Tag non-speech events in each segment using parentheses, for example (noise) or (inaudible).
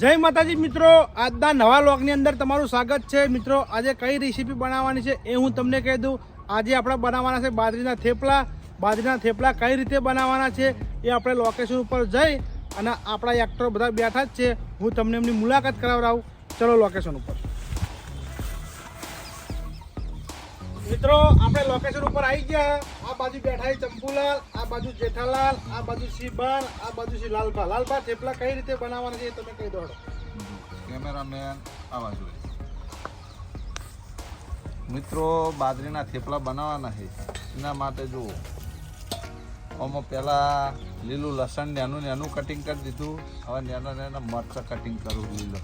જય માતાજી મિત્રો, આજના નવા લોગની અંદર તમારું સ્વાગત છે. મિત્રો, આજે કઈ રેસીપી બનાવવાની છે એ હું તમને કહી દઉં. આજે આપણે બનાવવાના છે બાજરીના થેપલા. બાજરીના થેપલા કઈ રીતે બનાવવાના છે એ આપણે લોકેશન ઉપર જઈ અને આપણા એક્ટરો બધા બેઠા જ છે. હું તમને એમની મુલાકાત કરાવડાવું. ચલો લોકેશન ઉપર. મિત્રો, આપણે લોકેશન ઉપર આવી ગયા. આ બાજુ બેઠા ચંપુલાલ, આ બાજુ જેઠાલાલ, આ બાજુ શિબાન, આ બાજુ શ્રી લાલભા. લાલભા, થેપલા કઈ રીતે બનાવવાના છે તમે કહી દો હાલો. કેમેરામેન આ બાજુ મિત્રો, બાજરીના થેપલા બનાવવાના છે. એના માટે જુઓ. આમાં પહેલાં લીલું લસણ નેનું નેનું કટિંગ કરી દીધું. હવે નેના નેના મરચાં કટિંગ કરું લીલો.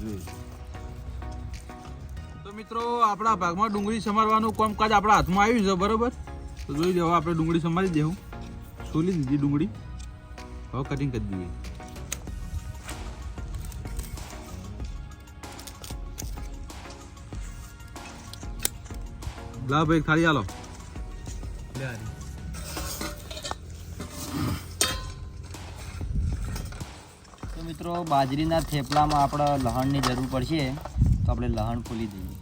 જોઈએ. તો મિત્રો, આપણા ભાગમાં ડુંગળી સમારવાનું કામકાજ આપણા હાથમાં આવ્યું છે, બરોબર? તો જોઈ લો, હવે આપણે ડુંગળી સમારી દેવું. છોલી દીધી ડુંગળી. હવે કટિંગ કરી દઈએ. લાવ ભાઈ, થાળી હાલો મિત્રો, બાજરીના થેપલામાં આપણે લહણની જરૂર પડશે, તો આપણે લહણ ખોલી દઈએ.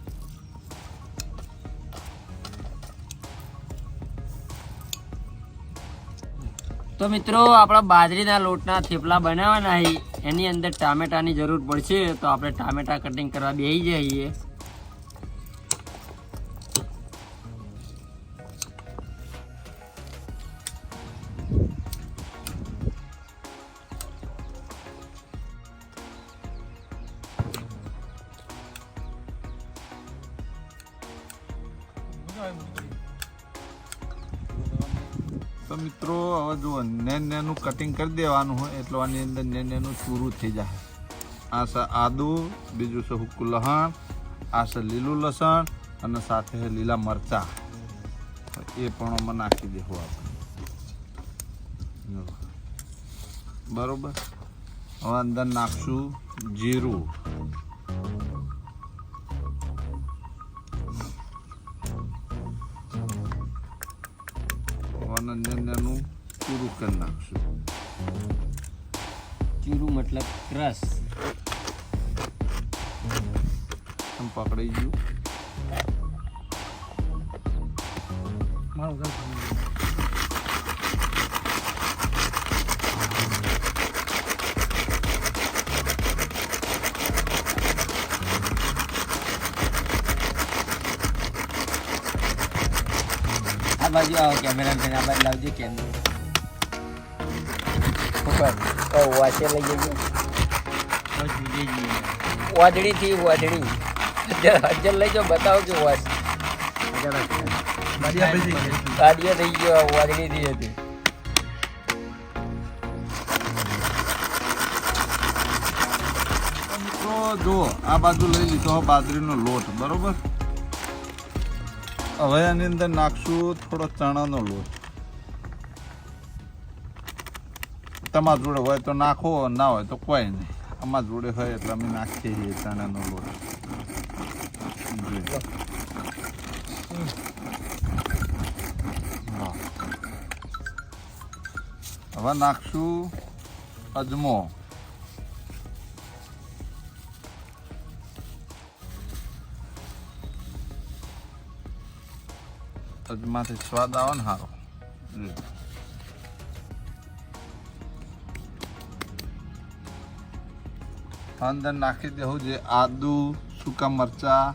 તો મિત્રો, આપણા બાજરીના લોટના થેપલા બનાવવાના એની અંદર ટામેટાની જરૂર પડશે, તો આપણે ટામેટા કટિંગ કરવા બેસી જઈએ. તો મિત્રો, હવે જુઓ, નેન નેનું કટિંગ કરી દેવાનું હોય એટલે આની અંદર નેન નેનું ચૂરું થઈ જાય આ છે આદુ, બીજું છે હુક્કું લહણ, આ છે લીલું લસણ, અને સાથે છે લીલા મરચાં. એ પણ અમે નાખી દેવું આપણે. બરોબર? હવે અંદર નાખશું જીરું. મતલબ ક્રશ આમ પકડાઈ ગયું મારું ઘર સામે. આ બાજુ આવો કેમેરા આ બાજુ લાવજો કેમેરો ઉપર વાંચે લઈ જજો વાદળી. થી વાદળી હજર લઈ જાઓ બતાવો કે વાસ ગાડીઓ થઈ ગયો વાદળી થી હતી જો આ બાજુ લઈ લીધો બાજરીનો લોટ બરોબર? હવે આની અંદર નાખશું થોડો ચણાનો લોટ. તમારા જોડે હોય તો નાખો ના હોય તો કોઈ નહીં. અમારા જોડે હોય એટલે અમે નાખીએ છીએ ચણાનો લોટ. હવે નાખશું અજમો. અજમાથી સ્વાદ આવે ને સારો. અંદર નાખી દેવું જે આદુ, સૂકા મરચાં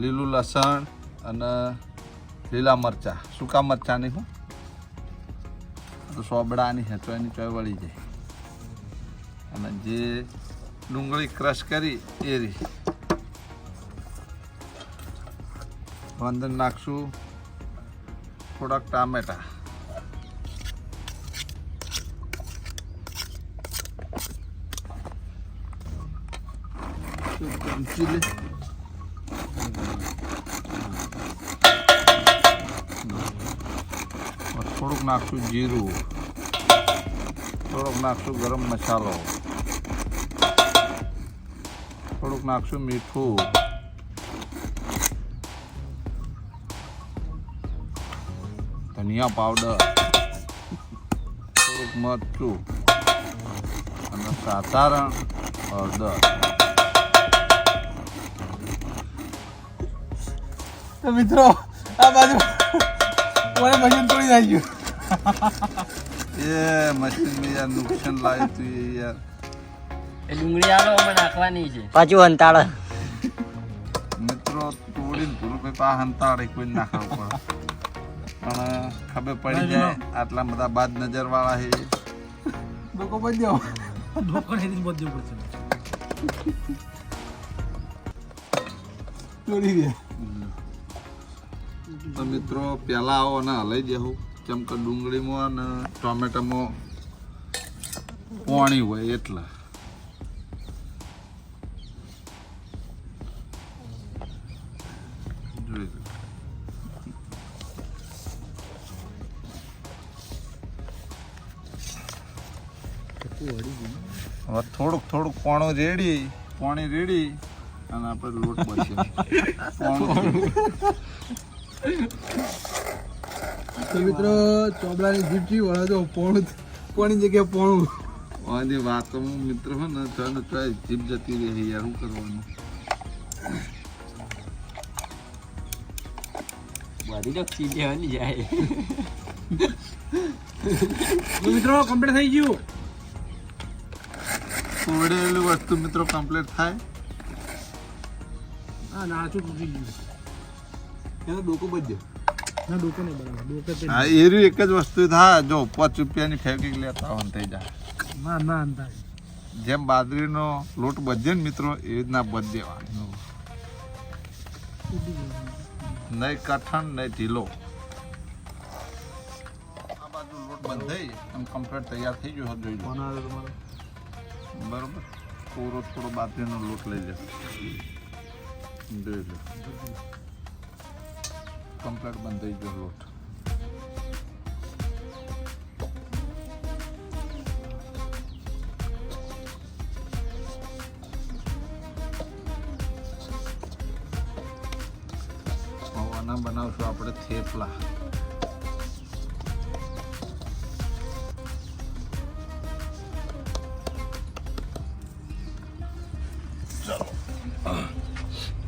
લીલું લસણ અને લીલા મરચાં. સૂકા મરચાંની હું સોબડાની છે એની ચોય વળી જાય. અને જે ડુંગળી ક્રશ કરી એ રી અંદર નાખશું થોડાક ટામેટા. ચીલી થોડુંક નાખશું જીરું. થોડુંક નાખશું ગરમ મસાલો. થોડુંક નાખશું મીઠું. ધનિયા પાવડર. થોડુંક મરચું. અને સાધારણ હળદર. તો મિત્રો આ બાજુ મને મશીન તોડી નાખ્યું. એ મશીન મેં યાર નુકસાન લાવ્યું તું એ યાર. એ ડુંગળી આલો અમે નાખવાની છે. પાછું અંતાળ મિત્રો તોડીને ધૂળ પે પા હંતાડે કોઈ ના ખાવું પડે પણ ખબર પડી જાય આટલા બધા બાદ નજર વાળા છે લોકો બધ્યો ઢોકણ હેરીને બધું પડશે તોડી દે. તો મિત્રો પહેલાં આવો અને હલાઈ જવું કેમ કે ડુંગળીમાં અને ટોમેટામાં પાણી હોય એટલે. હવે થોડુંક થોડુંક પાણું રેડી. પાણી રેડી. અને આપણે લોટ (laughs) પાણું તો મિત્રો ચોબલાની જીપજી વળે તો પોણું પોણી જગ્યાએ પોણું? તો હું મિત્ર હોય ને તો એને તો જીભ જતી રહે યાર શું કરવાનું? બધી તો ચીજે હલી જાય. મિત્રો કમ્પ્લીટ થઈ ગયું? તોડેલી વસ્તુ મિત્રો કમ્પ્લીટ થાય. હા નાચું તૂટી ગયું. એનો ડોકો બધ્યો ના ડોકો નહીં બરાબર ડોકો હા એ એક જ વસ્તુ થાય. જો પાંચ રૂપિયાની ફેંકી લેતા હોય થઈ જાય ના ના અંદાજ જેમ બાદરીનો લોટ બધે ને મિત્રો એ રીતના બધ દેવાનો નહીં કઠણ નહીં ઢીલો. આ બાજુ લોટ બંધાઈ અને કમ્પ્લીટ તૈયાર થઈ ગયો જોઈ લો. બરોબર? પૂરો થોડો બાદરીનો લોટ લઈ લે. જોઈ લો. કમ્પ્લીટ બંધાઈ ગયો લોટ આના બનાવશું આપણે થેપલા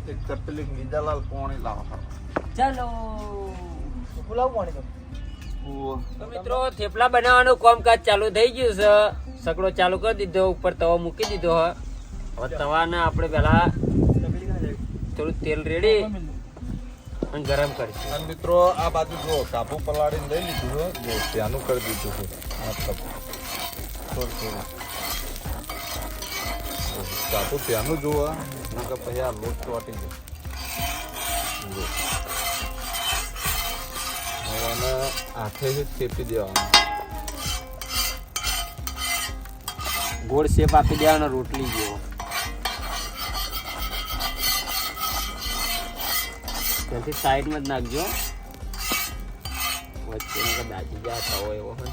એક તપેલી ગીજાલાલ પોણી લાવો ચાલો. બોલાવું પાણી તો તો મિત્રો થેપલા બનાવવાનું કામકાજ ચાલુ થઈ ગયું છે. સગડો ચાલુ કરી દીધો ઉપર તવો મૂકી દીધો હ. હવે તવાને આપણે પહેલા થોડું તેલ રેડી અને ગરમ કરીશું. અને મિત્રો આ બાજુ જો કાપુ પલાળીને લઈ લીધું છે જો ત્યાંનું કરી દીધું છે. મતલબ થોડું થોડું. કાપુ ત્યાંનું જોવા નકર પછી આ લોટ ચોટી જાય હવે હાથેથી થેપી દેવાનું ગોળ શેપ આપી દેવાનો રોટલી જેવો ત્યાંથી સાઈડમાં જ નાખજો. વચ્ચે દાજી જાતા હોય એવો હોય.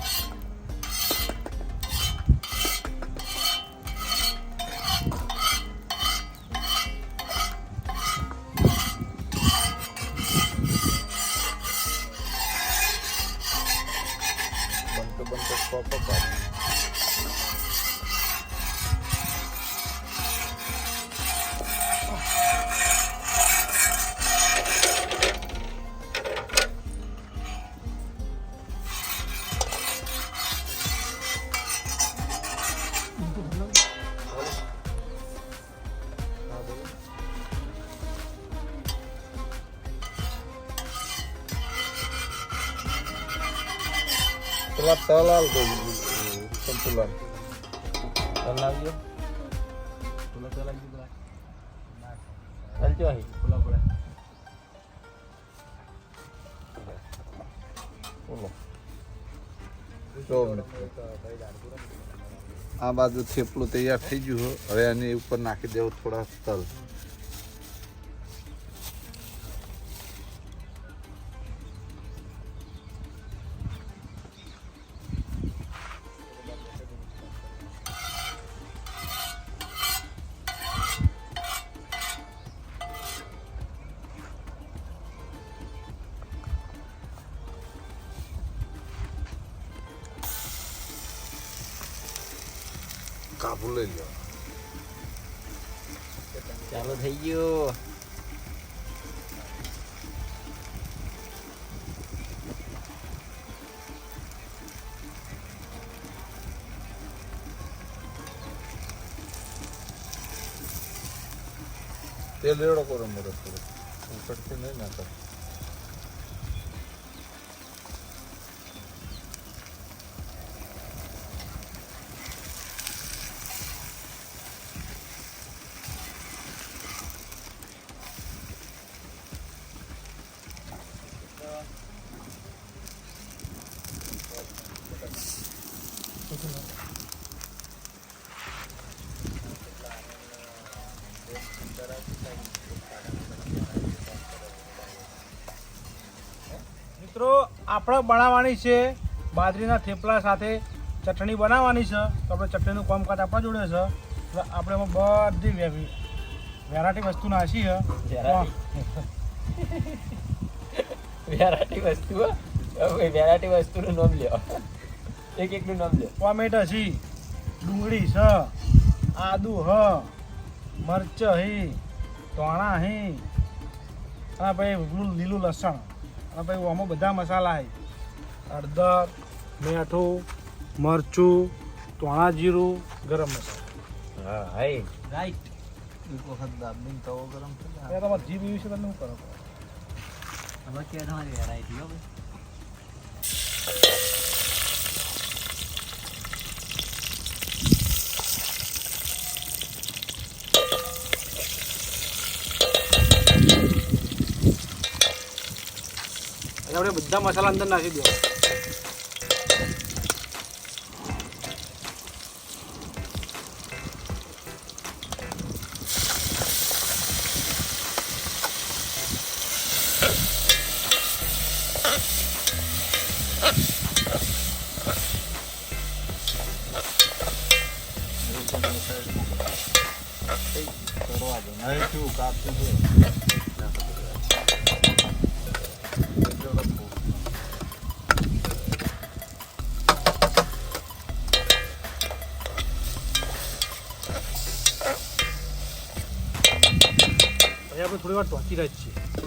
પેલા તલ આલ દો સંતુલન તલ લાવજો ચાલજો અહીં બોલો જો મિત્રો આ બાજુ થેપલું તૈયાર થઈ ગયું હવે આની ઉપર નાખી દેવું થોડા તલ કાબુ લઈ લો ચાલુ થઈ ગયો. તેલ રેડો કરો મોટો થોડો ઉપરથી નહીં નાખો મિત્રો આપણે બનાવવાની છે. બાજરીના થેપલા સાથે ચટણી બનાવવાની છે. તો આપણે ચટણીનું કામકાજ આપણા જોડે છે. એટલે આપણે એમાં બધી વેરાટી વેરાયટી વસ્તુ નાસી છે. વેરાટી વસ્તુ વેરાયટી વસ્તુનું નામ લ્યો. એક એકનું નામ લ્યો. ટોમેટો છે ડુંગળી છે આદુ હ મરચ હી તોણા હી અને ભાઈ લીલું લસણ. અને ભાઈ આમાં બધા મસાલા આવી હળદર મીઠું મરચું તોણા જીરું ગરમ મસાલો. હા હાય. રાઈટ એક વખત દાબીને તવો ગરમ થઈ જાય. તમારે જીભ એવી છે તમે શું કરો? હવે કે તમારી વેરાયટી હો ભાઈ. આપણે બધા મસાલા અંદર નાખી દો કરવા દો નહીં થયું કાપતું છે પછી આપણે થોડી વાર ટોકી રહી છીએ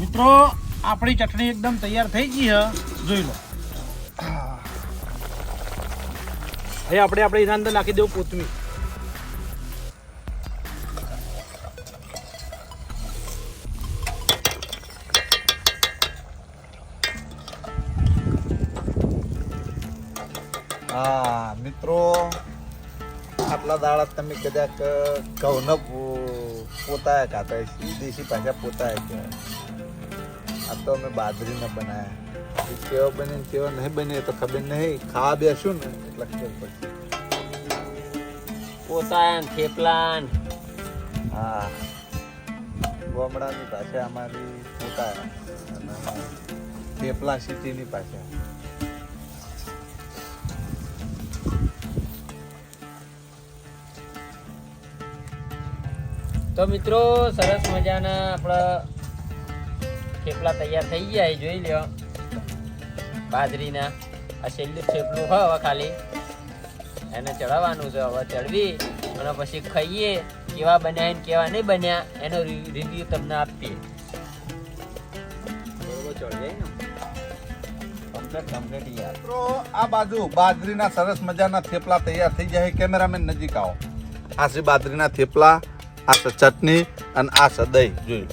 મિત્રો, આપણી ચટણી એકદમ તૈયાર થઈ ગઈ છે જોઈ લો. હવે આપણે આપણે એના અંદર નાખી દેવું કોથમીર. કદાચ ઘઉંના પો- પોતા ખાતા હશે દેશી પાછા પોતા આ તો અમે બાજરીના બનાવ્યા કેવો બને કેવો નહીં બને તો ખબર નહીં. ખાવા બેસું ને એટલે ખબર પડશે. પોતાન થેપલાન. હા. ગોમડાની ભાષા અમારી પોતા થેપલા સિટીની ભાષા તો મિત્રો સરસ મજાના આપણા થેપલા તૈયાર થઈ ગયા એ જોઈ લ્યો. બાજરીના. આ છેલ્લું થેપલું હવે ખાલી. એને ચડાવવાનું છે હવે ચડવી અને પછી ખાઈએ કેવા બન્યા ને કેવા નહીં બન્યા એનો રિવ્યુ તમને આપીએ. આ બાજુ બાજરીના સરસ મજાના થેપલા તૈયાર થઈ જાય કેમેરામેન નજીક આવો. આ છે બાજરીના થેપલા. આ ચટણી અને આ દહીં જોઈ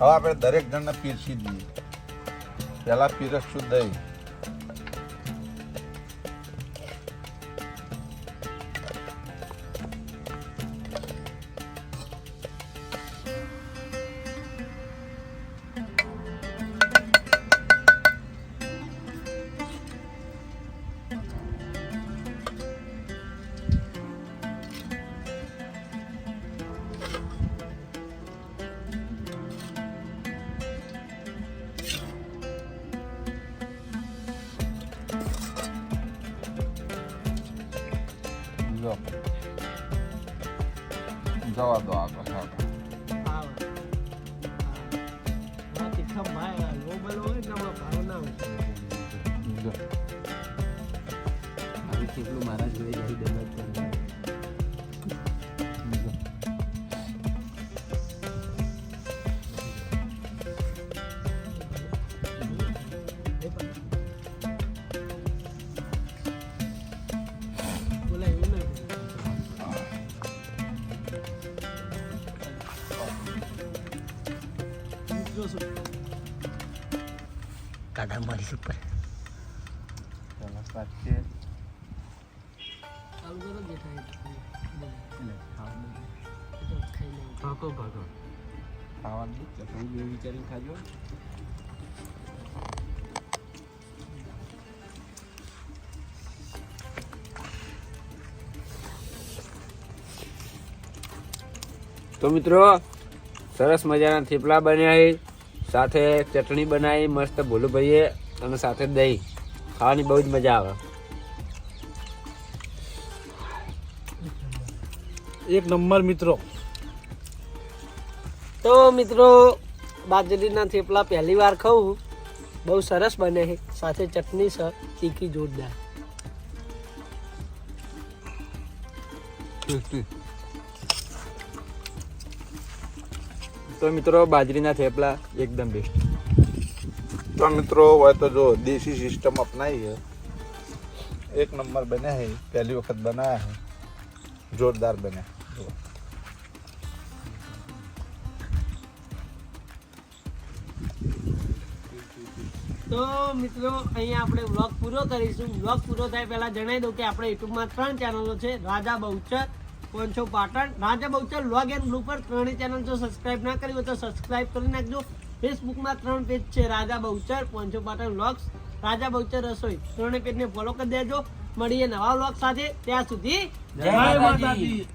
હવે આપણે દરેક જણને પીરસી દઈએ. પહેલાં પીરસશું દહીં. જવા દો આગળ જો મારા જોડે કાકા મારી ઉપર પહેલા સાચીએ ભાગો ભાગો ખાવાનું ચટણી વિચારીને ખાજો તો મિત્રો સરસ મજાના થેપલા બન્યા છે સાથે ચટણી બનાવી મસ્ત ભોલુભાઈએ અને સાથે દહીં. ખાવાની બહુ જ મજા આવે. એક નંબર મિત્રો. તો મિત્રો બાજરીના થેપલા પહેલી વાર ખાઉં બહુ સરસ બને છે. સાથે ચટણી છે તીખી જોરદાર. તો મિત્રો બાજરીના થેપલા એકદમ બેસ્ટ તો મિત્રો હોય તો જો દેશી સિસ્ટમ અપનાવી છે. એક નંબર બન્યા છે. પહેલી વખત બનાયા છે. જોરદાર બન્યા તો મિત્રો અહીંયા આપણે વ્લોગ પૂરો કરીશું. વ્લોગ પૂરો થાય પહેલા જણાવી દઉં કે આપણે યુટ્યુબમાં ત્રણ ચેનલો છે. Raja Bahuchar પોંચો Patan? Raja Bahuchar log and blue પર ત્રણેય ચેનલ જો સબસ્ક્રાઇબ ના કરી હોય તો સબસ્ક્રાઇબ કરી નાખજો. ફેસબુકમાં ત્રણ પેજ છે રાજા બહુચર. પોંચો પાટણ? વ્લોગ્સ રાજા બહુચર રસોઈ. ત્રણેય પેજને ફોલો કરી દેજો. મળીએ નવા વ્લોગ સાથે. ત્યાં સુધી જય માતાજી.